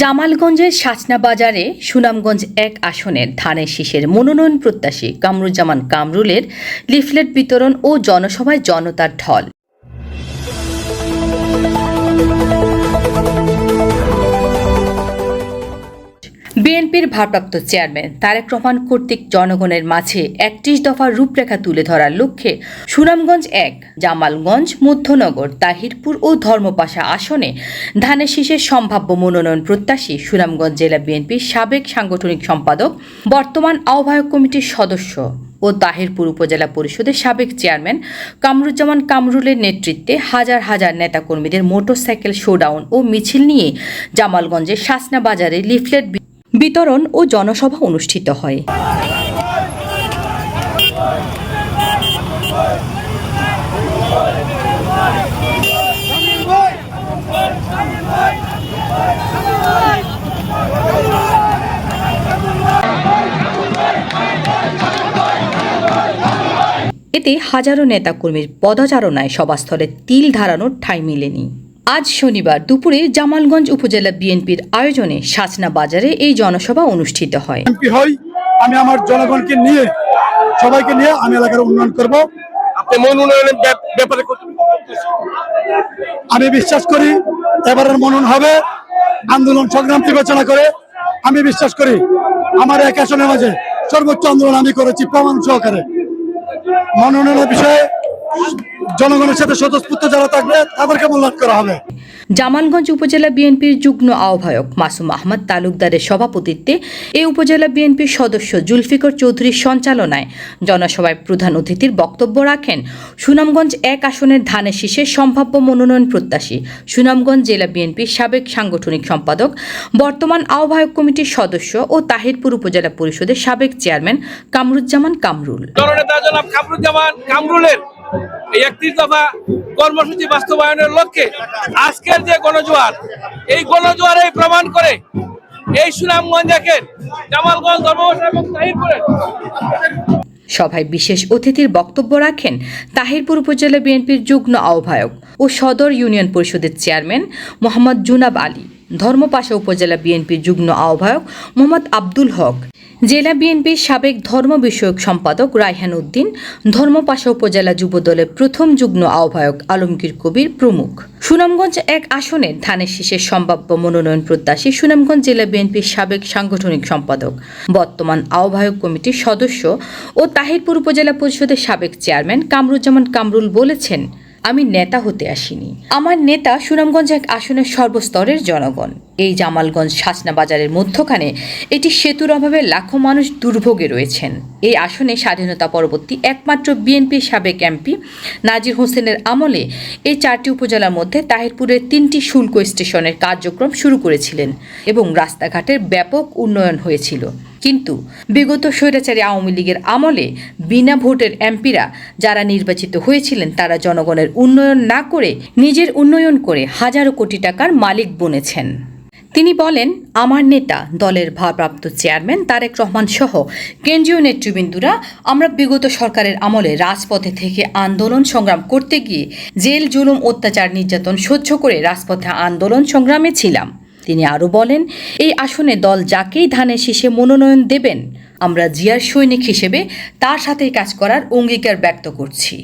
জামালগঞ্জের সাচনা বাজারে সুনামগঞ্জ এক আসনের ধানের শীষের মনোনয়ন প্রত্যাশী কামরুজ্জামান কামরুলের লিফলেট বিতরণ ও জনসভায় জনতার ঢল। বিএনপির ভারপ্রাপ্ত চেয়ারম্যান তারেক রহমান কর্তৃক জনগণের মাঝে একত্রিশ দফার রূপরেখা তুলে ধরার লক্ষ্যে সুনামগঞ্জ এক, জামালগঞ্জ, মধ্যনগর, তাহিরপুর ও ধর্মপাশা আসনে ধানের শীষের সম্ভাব্য মনোনয়ন প্রত্যাশী সুনামগঞ্জ জেলা বিএনপির সাবেক সাংগঠনিক সম্পাদক, বর্তমান আহ্বায়ক কমিটির সদস্য ও তাহিরপুর উপজেলা পরিষদের সাবেক চেয়ারম্যান কামরুজ্জামান কামরুলের নেতৃত্বে হাজার হাজার নেতাকর্মীদের মোটরসাইকেল শোডাউন ও মিছিল নিয়ে জামালগঞ্জের শাসনা বাজারে লিফলেট বিতরণ ও জনসভা অনুষ্ঠিত হয়। এতে হাজারো নেতাকর্মীর পদচারণায় সভাস্থলে তিল ধারানোর ঠাঁই মেলেনি। আজ শনিবার দুপুরে জামালগঞ্জ উপজেলা বিএনপির আয়োজনে সাচনা বাজারে এই জনসভা অনুষ্ঠিত হয়। আমি আমার জনগণকে নিয়ে সবাইকে নিয়ে আমি এলাকার উন্নয়ন করব। মনোনয়নের ব্যাপ- ব্যাপারে আমি বিশ্বাস করি এবারের মনন হবে আন্দোলন সংগ্রাম বিবেচনা করে। আমি বিশ্বাস করি আমার এক আসনের মাঝে সর্বোচ্চ আন্দোলন আমি করেছি প্রমাণ সহকারে। মনোনয়নের বিষয়ে জনগণের সাথে স্বতঃস্ফূর্ত যারা থাকবে তাদেরকে মূল্যায়ন করা হবে। জামালগঞ্জ উপজেলা বিএনপির যুগ্ম আহ্বায়ক মাসুম আহমদ তালুকদারের সভাপতিত্বে এই উপজেলা বিএনপির সদস্য জুলফিকর চৌধুরীর সঞ্চালনায় জনসভায় প্রধান অতিথির বক্তব্য রাখেন সুনামগঞ্জ এক আসনের ধানের শীষের সম্ভাব্য মনোনয়ন প্রত্যাশী সুনামগঞ্জ জেলা বিএনপির সাবেক সাংগঠনিক সম্পাদক বর্তমান আহ্বায়ক কমিটির সদস্য ও তাহিরপুর উপজেলা পরিষদের সাবেক চেয়ারম্যান কামরুজ্জামান কামরুল। কামরুজ্জামান কামরুলের এই একত্রিশ দফা কর্মসূচি বাস্তবায়নের লক্ষ্যে আজকের যে গণজোয়ার, এই গণজোয়ারে প্রমাণ করে এই সুনামগঞ্জ একের জামালগঞ্জ তাহিরপুরের সভায় বিশেষ অতিথির বক্তব্য রাখেন তাহিরপুর উপজেলা বিএনপির যুগ্ম আহ্বায়ক ও সদর ইউনিয়ন পরিষদের চেয়ারম্যান মোহাম্মদ জুনাব আলী, ধর্মপাশা উপজেলা বিএনপির যুগ্ম আহ্বায়ক মোহাম্মদ আব্দুল হক জেলা বিএনপির সাবেক ধর্ম বিষয়ক সম্পাদক রায়হান উদ্দিন, ধর্মপাশা উপজেলা যুবদলের প্রথম যুগ্ম আহ্বায়ক আলমগীর কবির প্রমুখ। সুনামগঞ্জ এক আসনের ধানের শীষের সম্ভাব্য মনোনয়ন প্রত্যাশী সুনামগঞ্জ জেলা বিএনপির সাবেক সাংগঠনিক সম্পাদক, বর্তমান আহ্বায়ক কমিটির সদস্য ও তাহিরপুর উপজেলা পরিষদের সাবেক চেয়ারম্যান কামরুজ্জামান কামরুল বলেছেন, আমি নেতা হতে আসিনি। আমার নেতা সুনামগঞ্জ এক আসনের সর্বস্তরের জনগণ। এই জামালগঞ্জ শাসনা বাজারের মধ্যখানে এটি সেতুর অভাবে লাখো মানুষ দুর্ভোগে রয়েছেন। এই আসনে স্বাধীনতা পরবর্তী একমাত্র বিএনপির সাবেক এমপি নাজির হোসেনের আমলে এই চারটি উপজেলার মধ্যে তাহিরপুরের তিনটি শুল্ক স্টেশনের কার্যক্রম শুরু করেছিলেন এবং রাস্তাঘাটের ব্যাপক উন্নয়ন হয়েছিল। কিন্তু বিগত স্বৈরাচারী আওয়ামী লীগের আমলে বিনা ভোটের এমপিরা যারা নির্বাচিত হয়েছিলেন, তারা জনগণের উন্নয়ন না করে নিজের উন্নয়ন করে হাজারো কোটি টাকার মালিক বনেছেন। তিনি বলেন, আমার নেতা, দলের ভারপ্রাপ্ত চেয়ারম্যান তারেক রহমান সহ কেন্দ্রীয় নেতৃবৃন্দুরা আমরা বিগত সরকারের আমলে রাজপথে থেকে আন্দোলন সংগ্রাম করতে গিয়ে জেল, জুলুম, অত্যাচার, নির্যাতন সহ্য করে রাজপথে আন্দোলন সংগ্রামে ছিলাম। তিনি আরও বলেন, এই আসনে দল যাকেই ধানের শীষে মনোনয়ন দেবেন, আমরা জিয়ার সৈনিক হিসেবে তার সাথে কাজ করার অঙ্গীকার ব্যক্ত করছি।